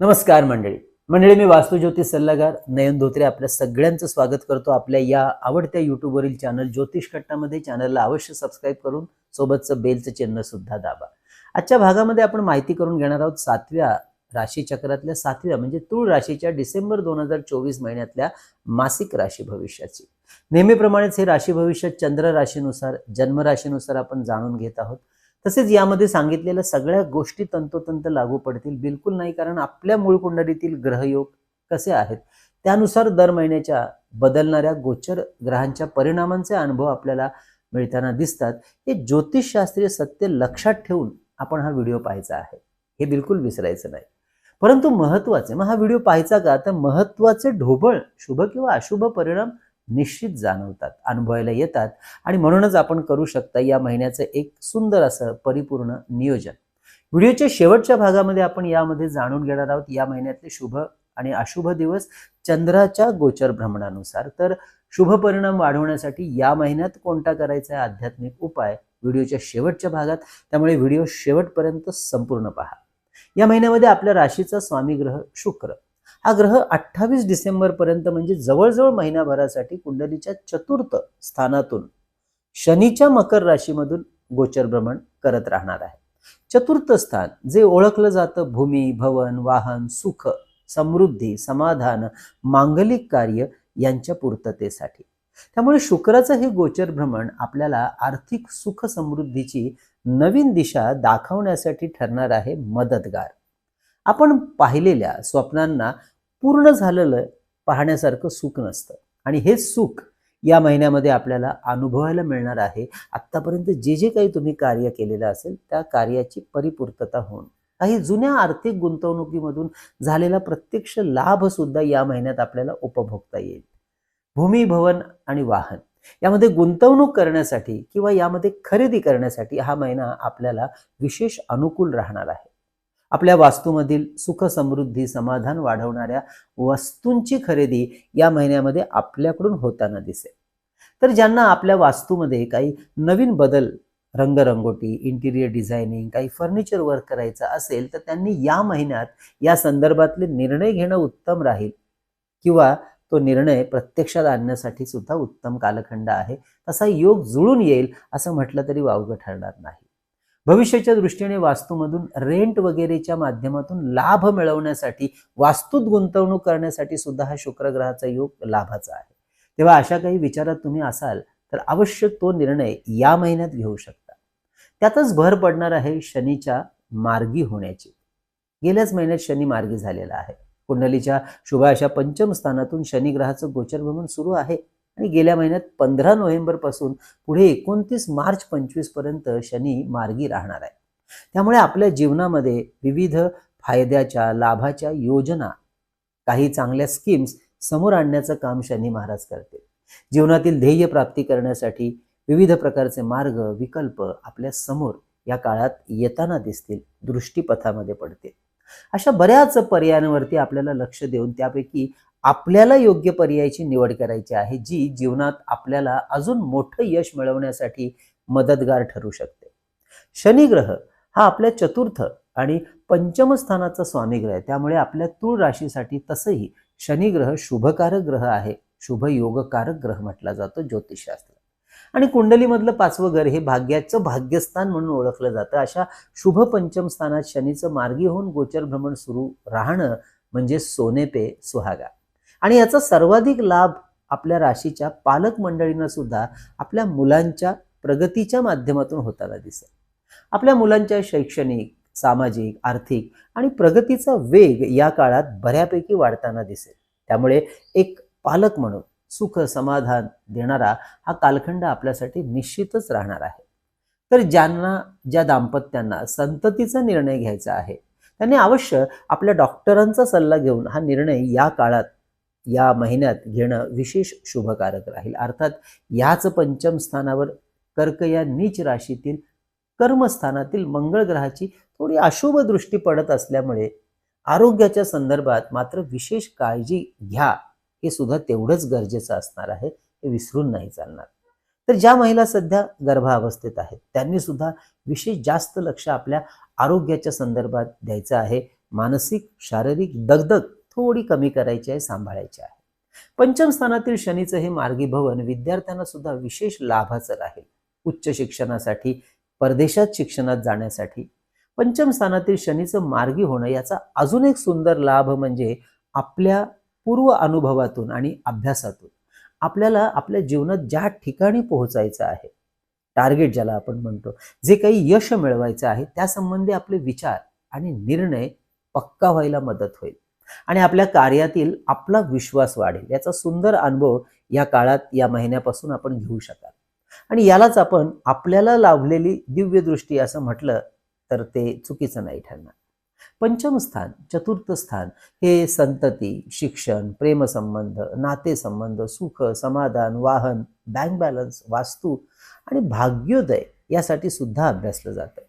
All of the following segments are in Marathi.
नमस्कार मंडळी. मंडळी मी वास्तुज्योतिष सल्लागार नयन धोत्रे आपल्या सगळ्यांचं स्वागत करतो आपल्या या आवडत्या युट्यूबवरील चॅनल ज्योतिष कट्टामध्ये चॅनलला अवश्य सबस्क्राईब करून सोबतचं बेलचं चिन्ह सुद्धा दाबा. आजच्या भागामध्ये आपण माहिती करून घेणार आहोत सातव्या राशी चक्रातल्या सातव्या म्हणजे तुळ राशीच्या डिसेंबर दोन हजार चोवीस महिन्यातल्या मासिक राशी भविष्याची. नेहमीप्रमाणेच हे राशी भविष्य चंद्र राशीनुसार जन्म राशीनुसार आपण जाणून घेत आहोत. तसेच यामध्ये सांगितलेल्या सगळ्या गोष्टी तंतोतंत लागू पडतील. बिलकुल नाही कारण आपल्या मूळ कुंडलीतील ग्रहयोग कसे आहेत? त्यानुसार दर महिन्याच्या बदलणाऱ्या गोचर ग्रहांच्या परिणामांचे अनुभव आपल्याला मिळताना दिसतात. हे ज्योतिषशास्त्रीय सत्य लक्षात ठेवून आपण हा व्हिडिओ पाहायचा आहे. हे बिलकुल विसरायचं नाही. परंतु महत्त्वाचे मग हा व्हिडिओ पाहायचा का? तर महत्त्वाचे ढोबळ शुभ किंवा अशुभ परिणाम निश्चित जाणवतात अनुभवायला येतात आणि म्हणूनच आपण करू शकता या महिन्याचं एक सुंदर असं परिपूर्ण नियोजन. व्हिडिओच्या शेवटच्या भागामध्ये आपण यामध्ये जाणून घेणार आहोत या महिन्यातले शुभ आणि अशुभ दिवस चंद्राच्या गोचर भ्रमणानुसार. तर शुभ परिणाम वाढवण्यासाठी या महिन्यात कोणता करायचा आहे आध्यात्मिक उपाय व्हिडिओच्या शेवटच्या भागात? त्यामुळे व्हिडिओ शेवटपर्यंत संपूर्ण पहा. या महिन्यामध्ये आपल्या राशीचा स्वामी ग्रह शुक्र. हा ग्रह अठ्ठावीस डिसेंबरपर्यंत म्हणजे जवळजवळ महिनाभरासाठी कुंडलीच्या चतुर्थ स्थानातून शनीच्या मकर राशीमधून गोचर भ्रमण करत राहणार आहे. चतुर्थ स्थान जे ओळखलं जातं भूमी भवन वाहन सुख समृद्धी समाधान मांगलिक कार्य यांच्या पूर्ततेसाठी. त्यामुळे शुक्राचं हे गोचर भ्रमण आपल्याला आर्थिक सुख समृद्धीची नवीन दिशा दाखवण्यासाठी ठरणार आहे मदतगार. आपण पाहिलेल्या स्वप्नांना पूर्ण झालेलं पाहण्यासारखं सुख नसतं. आणि हे सुख या महिन्यामध्ये आपल्याला अनुभवायला मिळणार आहे. आत्तापर्यंत जे जे काही तुम्ही कार्य केलेलं असेल त्या कार्याची परिपूर्तता होऊन. काही जुन्या आर्थिक गुंतवणुकीमधून झालेला प्रत्यक्ष लाभ सुद्धा या महिन्यात आपल्याला उपभोगता येईल. भूमी भवन आणि वाहन. यामध्ये गुंतवणूक करण्यासाठी किंवा यामध्ये खरेदी करण्यासाठी हा महिना आपल्याला विशेष अनुकूल राहणार आहे. आपल्या वास्तूमधील सुख समृद्धी समाधान वाढवणाऱ्या वस्तूंची खरेदी या महिन्यामध्ये आपल्याकडून होताना दिसेल. तर ज्यांना आपल्या वास्तूमध्ये काही नवीन बदल रंगरंगोटी इंटिरियर डिझायनिंग काही फर्निचर वर्क करायचं असेल तर त्यांनी या महिन्यात या संदर्भातले निर्णय घेणं उत्तम राहील. किंवा तो निर्णय प्रत्यक्षात आणण्यासाठी सुद्धा उत्तम कालखंड आहे. तसा योग जुळून येईल असं म्हटलं तरी वावगं ठरणार नाही. भविष्याच्या दृष्टीने वास्तूमधून रेंट वगैरेच्या माध्यमातून लाभ मिळवण्यासाठी वास्तूत गुंतवणूक करण्यासाठी सुद्धा हा शुक्रग्रहाचा योग लाभाचा आहे. तेव्हा अशा काही विचारात तुम्ही असाल तर आवश्यक तो निर्णय या महिन्यात घेऊ शकता. त्यातच भर पडणार आहे शनीच्या मार्गी होण्याची. गेल्याच महिन्यात शनी मार्गी झालेला आहे. कुंडलीच्या शुभ अशा पंचम स्थानातून शनिग्रहाचं गोचर भ्रमण सुरू आहे. आणि गेल्या महिन्यात पंधरा नोव्हेंबरपासून पुढे एकोणतीस मार्च पंचवीसपर्यंत शनी मार्गी राहणार आहे. त्यामुळे आपल्या जीवनामध्ये विविध फायद्याच्या लाभाच्या योजना काही चांगल्या स्कीम्स समोर आणण्याचं काम शनी महाराज करते जीवनातील ध्येय प्राप्ती करण्यासाठी विविध प्रकारचे मार्ग विकल्प आपल्यासमोर या काळात येताना दिसतील दृष्टीपथामध्ये पडतील. अशा बऱ्याच पर्यायांवरती आपल्याला लक्ष देऊन त्यापैकी आपल्याला योग्य पर्यायाची निवड करायची आहे जी जीवनात आपल्याला अजून मोठं यश मिळवण्यासाठी मदतगार ठरू शकते. शनिग्रह हा आपल्या चतुर्थ आणि पंचम स्थानाचा स्वामी ग्रह आहे. त्यामुळे आपल्या तूळ राशीसाठी तसंही शनिग्रह शुभकारक ग्रह आहे. शुभ योगकारक ग्रह म्हटला जातो ज्योतिषशास्त्र आणि कुंडलीमधलं पाचवं घर हे भाग्याचं भाग्यस्थान म्हणून ओळखलं जातं. अशा शुभ पंचम स्थानात शनीचं मार्गी होऊन गोचर भ्रमण सुरू राहणं म्हणजे सोनेपे सुहागा. आणि याचा सर्वाधिक लाभ आपल्या राशीच्या पालक मंडळींना सुद्धा आपल्या मुलांच्या प्रगतीच्या माध्यमातून होताना दिसेल. आपल्या मुलांच्या शैक्षणिक सामाजिक आर्थिक आणि प्रगतीचा वेग या काळात बऱ्यापैकी वाढताना दिसेल. त्यामुळे एक पालक म्हणून सुख समाधान देणारा हा कालखंड आपल्यासाठी निश्चितच राहणार आहे. तर ज्यांना ज्या दाम्पत्यांना संततीचा निर्णय घ्यायचा आहे त्यांनी अवश्य आपल्या डॉक्टरांचा सल्ला घेऊन हा निर्णय या काळात या महिन्यात घेणं विशेष शुभकारक राहील. अर्थात याच पंचम स्थानावर कर्क या नीच राशीतील कर्मस्थानातील मंगळ ग्रहाची थोडी अशुभ दृष्टी पडत असल्यामुळे आरोग्याच्या संदर्भात मात्र विशेष काळजी घ्या. हे सुद्धा तेवढंच गरजेचं असणार आहे. हे विसरून नाही चालणार. तर ज्या महिला सध्या गर्भावस्थेत आहेत त्यांनी सुद्धा विशेष जास्त लक्ष आपल्या आरोग्याच्या संदर्भात द्यायचं आहे. मानसिक शारीरिक दगदग थोडी कमी करायची आहे सांभाळायची आहे. पंचम स्थानातील शनीचं हे मार्गी भवन विद्यार्थ्यांना सुद्धा विशेष लाभाचं राहील. उच्च शिक्षणासाठी परदेशात शिक्षणात जाण्यासाठी. पंचम स्थानातील शनीचं मार्गी होणं याचा अजून एक सुंदर लाभ म्हणजे आपल्या पूर्व अनुभवातून आणि अभ्यासातून आपल्याला आपल्या जीवनात ज्या ठिकाणी पोहोचायचं आहे टार्गेट ज्याला आपण म्हणतो जे काही यश मिळवायचं आहे त्यासंबंधी आपले विचार आणि निर्णय पक्का व्हायला मदत होईल. आणि आपल्या कार्यातील आपला विश्वास वाढेल. याचा सुंदर अनुभव या काळात या महिन्यापासून आपण घेऊ शकाल. आणि यालाच आपण आपल्याला लाभलेली दिव्य दृष्टी असं म्हटलं तर ते चुकीचं नाही ठरणार. पंचम स्थान चतुर्थ स्थान हे संतती शिक्षण प्रेमसंबंध नातेसंबंध सुख समाधान वाहन बँक बॅलन्स वास्तू आणि भाग्योदय यासाठी सुद्धा अभ्यासलं जातं.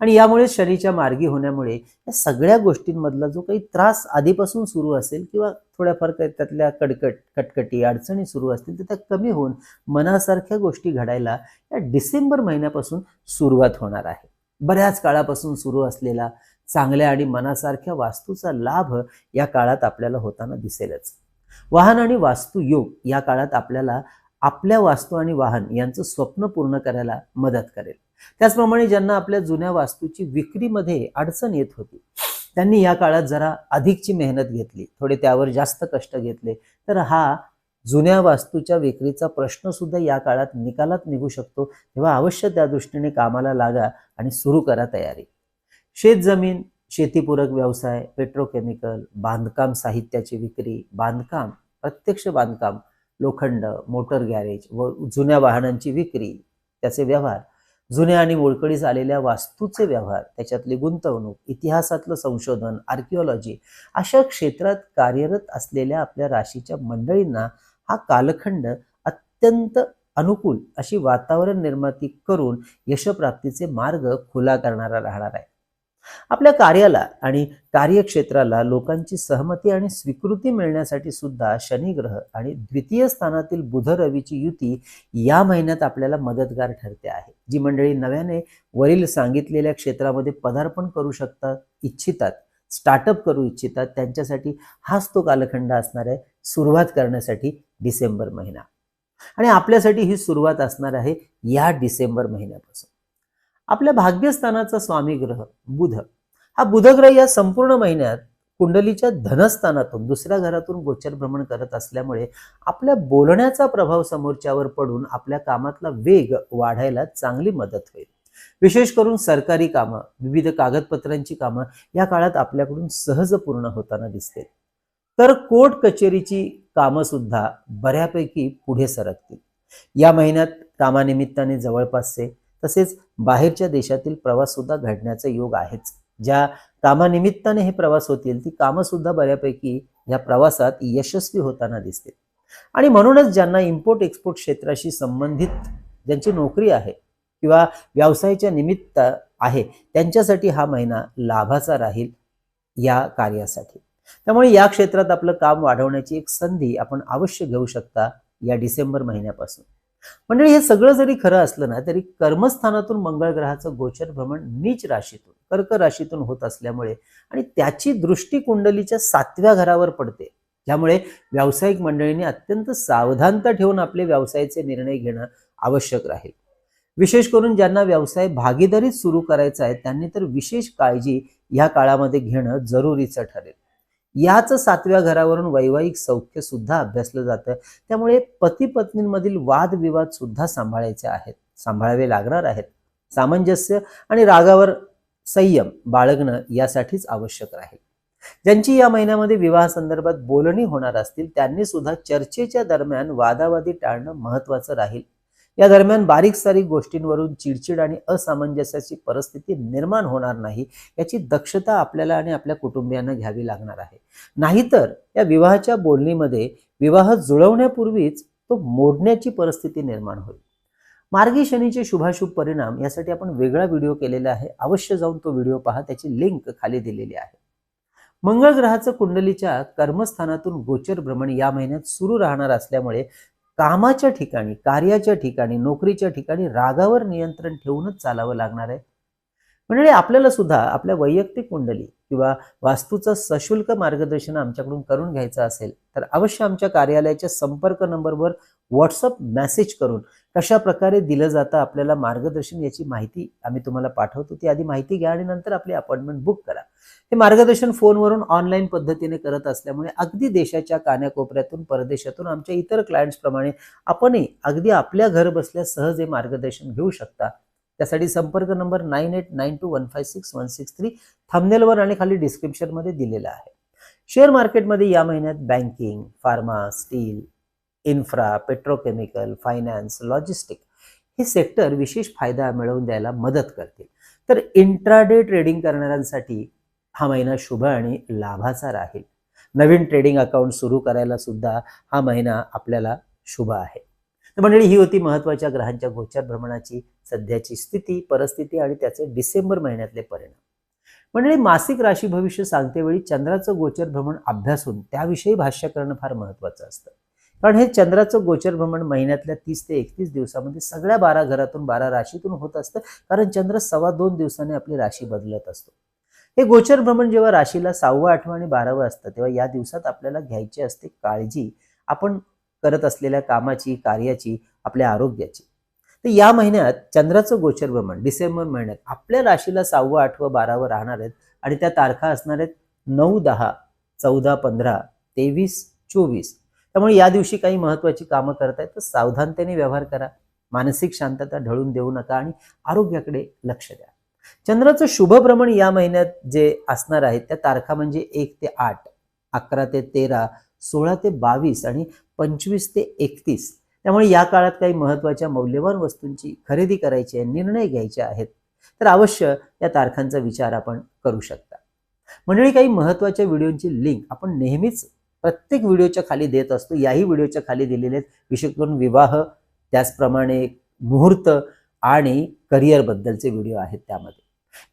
आणि यामुळे शनीच्या मार्गी होण्यामुळे या सगळ्या गोष्टींमधला जो काही त्रास आधीपासून सुरू असेल किंवा थोड्याफार त्यातल्या कडकट कटकटी अडचणी सुरू असतील तर त्या कमी होऊन मनासारख्या गोष्टी घडायला या डिसेंबर महिन्यापासून सुरुवात होणार आहे. बऱ्याच काळापासून सुरू असलेला चांगल्या आणि मनासारख्या वास्तूचा लाभ या काळात आपल्याला होताना दिसेलच. वाहन आणि वास्तू योग या काळात आपल्याला आपल्या वास्तू आणि वाहन यांचं स्वप्न पूर्ण करायला मदत करेल. त्याचप्रमाणे ज्यांना आपल्या जुन्या वास्तूची विक्रीमध्ये अडचण येत होती त्यांनी या काळात जरा अधिकची मेहनत घेतली थोडे त्यावर जास्त कष्ट घेतले. तर हा जुन्या वास्तूच्या विक्रीचा प्रश्न सुद्धा या काळात निकालात निघू शकतो. तेव्हा अवश्य त्या दृष्टीने कामाला लागा आणि सुरू करा तयारी. शेत जमीन शेतीपूरक व्यवसाय पेट्रोकेमिकल बांधकाम साहित्याची विक्री बांधकाम प्रत्यक्ष बांधकाम लोखंड मोटर गॅरेज व जुन्या वाहनांची विक्री त्याचे व्यवहार. जुन्या आणि मोडकळीस आलेल्या वास्तूचे व्यवहार त्याच्यातली गुंतवणूक इतिहासातलं संशोधन आर्किओलॉजी अशा क्षेत्रात कार्यरत असलेल्या आपल्या राशीच्या मंडळींना हा कालखंड अत्यंत अनुकूल अशी वातावरण निर्माती करून यशप्राप्तीचे मार्ग खुला करणारा राहणार आहे. आपल्या कार्याला आणि कार्यक्षेत्राला लोकांची सहमती आणि स्वीकृती मिळण्यासाठी सुद्धा शनिग्रह आणि द्वितीय स्थानातील बुध रवीची युती या महिन्यात आपल्याला मदतगार ठरते आहे. जी मंडळी नव्याने वरील सांगितलेल्या क्षेत्रामध्ये पदार्पण करू शकतात इच्छितात स्टार्टअप करू इच्छितात त्यांच्यासाठी हाच तो कालखंड असणार आहे सुरुवात करण्यासाठी डिसेंबर महिना. आणि आपल्यासाठी ही सुरुवात असणार आहे या डिसेंबर महिन्यापासून. आपल्या भाग्यस्थानाचा स्वामी ग्रह बुध. हा बुधग्रह या संपूर्ण महिन्यात कुंडलीच्या धनस्थानातून दुसऱ्या घरातून गोचर भ्रमण करत असल्यामुळे आपल्या बोलण्याचा प्रभाव समोरच्यावर पडून आपल्या कामातला वेग वाढायला चांगली मदत होईल. विशेष करून सरकारी कामं विविध कागदपत्रांची कामं या काळात आपल्याकडून सहज पूर्ण होताना दिसते तर कोर्ट कचेरीची कामं सुद्धा बऱ्यापैकी पुढे सरकतील. या महिन्यात कामानिमित्ताने जवळपासचे तसेच बाहेरच्या देशातील प्रवास सुद्धा घडण्याचा योग आहेच. ज्या कामानिमित्ताने हे प्रवास होतील ती कामं सुद्धा बऱ्यापैकी या प्रवासात यशस्वी होताना दिसतील. आणि म्हणूनच ज्यांना इम्पोर्ट एक्सपोर्ट क्षेत्राशी संबंधित ज्यांची नोकरी आहे किंवा व्यवसायाच्या निमित्त आहे त्यांच्यासाठी हा महिना लाभाचा राहील या कार्यासाठी. त्यामुळे या क्षेत्रात आपलं काम वाढवण्याची एक संधी आपण अवश्य घेऊ शकता या डिसेंबर महिन्यापासून. मंडळी हे सगळं जरी खरं असलं ना तरी कर्मस्थानातून मंगळ ग्रहाचं गोचर भ्रमण नीच राशीतून कर्क राशीतून होत असल्यामुळे आणि त्याची दृष्टी कुंडलीच्या सातव्या घरावर पडते. त्यामुळे व्यावसायिक मंडळींनी अत्यंत सावधानता ठेवून आपले व्यवसायाचे निर्णय घेणं आवश्यक राहील. विशेष करून ज्यांना व्यवसाय भागीदारीत सुरू करायचा आहे त्यांनी तर विशेष काळजी या काळामध्ये घेणं जरुरीचं ठरेल. याच सातव्या घरावरून वैवाहिक सौख्य सुद्धा अभ्यासलं जातं. त्यामुळे पती पत्नींमधील वादविवाद सुद्धा सांभाळायचे आहेत सांभाळावे लागणार आहेत. सामंजस्य आणि रागावर संयम बाळगणं यासाठीच आवश्यक राहील. ज्यांची या महिन्यामध्ये विवाह संदर्भात बोलणी होणार असतील त्यांनी सुद्धा चर्चेच्या दरम्यान वादावादी टाळणं महत्वाचं राहील. या दरम्यान बारीक सारीक गोष्टींवरून चिडचिड आणि असामंजस्याची परिस्थिती निर्माण होणार नाही याची दक्षता आपल्याला आणि आपल्या कुटुंबियांना घ्यावी लागणार आहे. नाहीतर या विवाहाच्या बोलणीमध्ये विवाह जुळवण्यापूर्वीच तो मोडण्याची परिस्थिती निर्माण होईल. मार्गी शनीचे शुभाशुभ परिणाम यासाठी आपण वेगळा व्हिडिओ केलेला आहे. अवश्य जाऊन तो व्हिडिओ पहा. त्याची लिंक खाली दिलेली आहे. मंगळ ग्रहाचं कुंडलीच्या कर्मस्थानातून गोचर भ्रमण या महिन्यात सुरू राहणार असल्यामुळे कामाच्या ठिकाणी कार्याच्या ठिकाणी नोकरीच्या ठिकाणी रागावर नियंत्रण ठेवूनच चालावं लागणार आहे. म्हणजे आपल्याला सुद्धा आपल्या वैयक्तिक कुंडली किंवा वास्तूचं सशुल्क मार्गदर्शन आमच्याकडून करून घ्यायचं असेल तर अवश्य आमच्या कार्यालयाच्या संपर्क नंबरवर व्हॉट्सअप मेसेज करून कशा प्रकारे दिलं जातं आपल्याला मार्गदर्शन याची माहिती आम्ही तुम्हाला पाठवतो. ती आधी माहिती घ्या आणि नंतर आपली अपॉइंटमेंट बुक करा. हे मार्गदर्शन फोनवरून ऑनलाईन पद्धतीने करत असल्यामुळे अगदी देशाच्या कान्याकोपऱ्यातून परदेशातून आमच्या इतर क्लायंट्सप्रमाणे आपणही अगदी आपल्या घर बसल्या सहज हे मार्गदर्शन घेऊ शकता. त्यासाठी संपर्क number nine eight nine two one five six one six three थंबनेलवर आणि खाली डिस्क्रिप्शनमध्ये दिलेला आहे. शेअर मार्केटमध्ये या महिन्यात banking pharma steel infra petrochemical finance logistic हे सेक्टर विशेष फायदा मिळवून द्यायला मदत करतील. तर इंट्राडे ट्रेडिंग करणाऱ्यांसाठी हा महिना शुभ आणि लाभाचा राहील. नवीन ट्रेडिंग अकाउंट सुरू करायला सुद्धा हा महिना आपल्याला शुभ आहे. तर मंडळी ही होती महत्त्वाच्या ग्रहांच्या गोचर भ्रमणाची सध्याची स्थिती परिस्थिती आणि त्याचे डिसेंबर महिन्यातले परिणाम. मंडळी मासिक राशी भविष्य सांगते वेळी चंद्राचं गोचर भ्रमण अभ्यासून त्याविषयी भाष्य करणं फार महत्वाचं असतं. कारण हे चंद्राचं गोचर भ्रमण महिन्यातल्या तीस ते एकतीस दिवसामध्ये सगळ्या बारा घरातून बारा राशीतून होत असतं. कारण चंद्र सव्वा दोन दिवसाने आपली राशी बदलत असतो. हे गोचर भ्रमण जेव्हा राशीला सहावं आठवं आणि बारावं असतं तेव्हा या दिवसात आपल्याला घ्यायची असते काळजी आपण करत असलेल्या कामाची कार्याची आपल्या आरोग्याची. तर या महिन्यात चंद्राचं गोचर भ्रमण डिसेंबर महिन्यात आपल्या राशीला सहावं आठवं बारावं राहणार आहेत आणि त्या तारखा असणार आहेत नऊ दहा चौदा पंधरा तेवीस चोवीस. त्यामुळे या दिवशी काही महत्वाची कामं करतायत. तर सावधानतेने व्यवहार करा. मानसिक शांतता ढळून देऊ नका आणि आरोग्याकडे लक्ष द्या. चंद्राचं शुभभ्रमण या महिन्यात जे असणार आहे त्या तारखा म्हणजे एक ते आठ अकरा ते तेरा सोळा ते बावीस आणि पंचवीस ते एकतीस. त्यामुळे या काळात काही महत्त्वाच्या मौल्यवान वस्तूंची खरेदी करायची आहे निर्णय घ्यायचे आहेत. तर अवश्य या तारखांचा विचार आपण करू शकता. मंडळी काही महत्त्वाच्या व्हिडिओंची लिंक आपण नेहमीच प्रत्येक व्हिडिओच्या खाली देत असतो. याही व्हिडिओच्या खाली दिलेले आहेत. विशेष करून विवाह त्याचप्रमाणे मुहूर्त आणि करिअरबद्दलचे व्हिडिओ आहेत त्यामध्ये.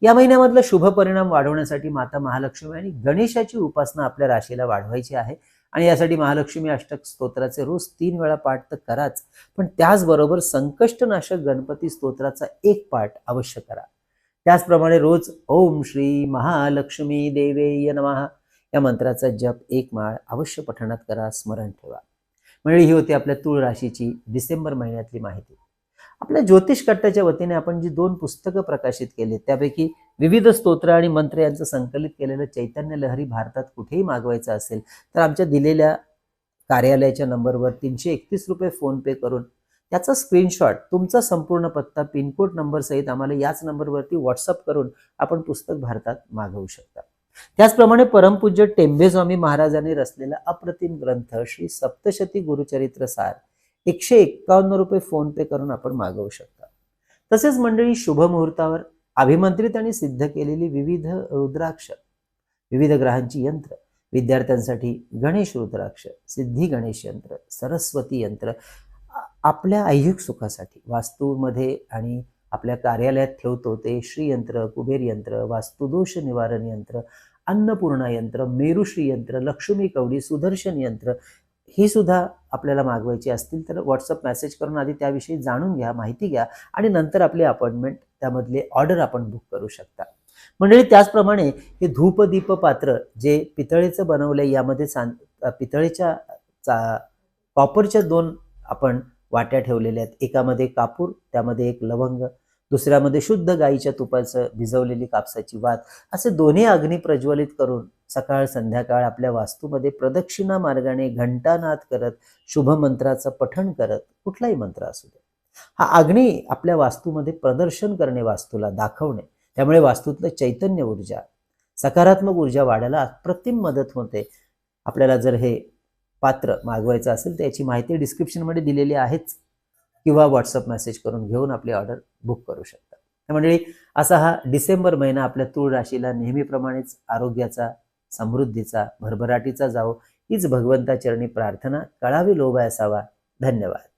या महिन्यामधला शुभ परिणाम वाढवण्यासाठी माता महालक्ष्मी आणि गणेशाची उपासना आपल्या राशीला वाढवायची आहे. आणि यासाठी महालक्ष्मी अष्टक स्तोत्राचे रोज तीन वेळा पाठ तर कराच. पण त्याचबरोबर संकष्टनाशक गणपती स्तोत्राचा एक पाठ अवश्य करा. त्याचप्रमाणे रोज ओम श्री महालक्ष्मी देवेय नमः. या मंत्राचा जप एक माळ अवश्य पठणात करा स्मरण ठेवा. म्हणजे ही होती आपल्या तुळ राशीची डिसेंबर महिन्यातली माहिती. आपल्या ज्योतिष कट्टाच्या वतीने आपण जी दोन पुस्तकं प्रकाशित केली त्यापैकी विविध स्तोत्र आणि मंत्र यांचं संकलित केलेलं चैतन्य लहरी भारतात कुठेही मागवायचं असेल तर आमच्या दिलेल्या कार्यालयाच्या नंबरवर तीनशे एकतीस रुपये फोन पे करून त्याचा स्क्रीनशॉट तुमचा संपूर्ण पत्ता पिनकोड नंबरसहित आम्हाला याच नंबरवरती व्हॉट्सअप करून आपण पुस्तक भारतात मागवू शकता. त्याचप्रमाणे परमपूज्य टेंबेस्वामी महाराजांनी रचलेला अप्रतिम ग्रंथ श्री सप्तशती गुरुचरित्र सार एकशे एक्कावन्न रुपये फोन पे करून आपण मागवू शकता. तसेच मंडळी शुभ मुहूर्तावर अभिमंत्रित आणि सिद्ध केलेली विविध रुद्राक्ष विविध ग्रहांची यंत्र विद्यार्थ्यांसाठी गणेश रुद्राक्ष सिद्धी गणेश यंत्र सरस्वती यंत्र आपल्या ऐहिक सुखासाठी वास्तूमध्ये आणि आपल्या कार्यालयात ठेवतो ते श्रीयंत्र कुबेर यंत्र वास्तुदोष निवारण यंत्र अन्नपूर्णा यंत्र मेरुश्री यंत्र लक्ष्मी कवडी सुदर्शन यंत्र ही सुद्धा आपल्याला मागवायची असतील तर व्हॉट्सअप मेसेज करून आधी त्याविषयी जाणून घ्या माहिती घ्या आणि नंतर आपली अपॉइंटमेंट त्यामधले ऑर्डर आपण बुक करू शकता. मंडळी त्याचप्रमाणे हे धूपदीप पात्र जे पितळेचं बनवलंय यामध्ये सान पितळेच्या चा कॉपरच्या दोन आपण वाट्या ठेवलेल्या आहेत. एकामध्ये कापूर त्यामध्ये एक लवंग. दुसऱ्यामध्ये शुद्ध गाईच्या तुपाचं भिजवलेली कापसाची वात असे दोन्ही अग्नी प्रज्वलित करून सकाळ संध्याकाळ आपल्या वास्तूमध्ये प्रदक्षिणा मार्गाने घंटानाद करत शुभ मंत्राचं पठण करत कुठलाही मंत्र असू दे. हा अग्नी आपल्या वास्तूमध्ये प्रदर्शन करणे वास्तूला दाखवणे त्यामुळे वास्तूतलं चैतन्य ऊर्जा सकारात्मक ऊर्जा वाढायला अप्रतिम मदत होते. आपल्याला जर हे पात्र मागवायचं असेल तर याची माहिती डिस्क्रिप्शनमध्ये दिलेली आहेच. किंवा व्हॉट्सअप मेसेज करून घेऊन आपली ऑर्डर बुक करू शकता. मंडळी असा हा डिसेंबर महिना आपल्या तूळ राशीला नेहमीप्रमाणेच आरोग्याचा समृद्धीचा भरभराटीचा जावो हीच भगवंताचरणी प्रार्थना कळावी लोभ असावा. धन्यवाद.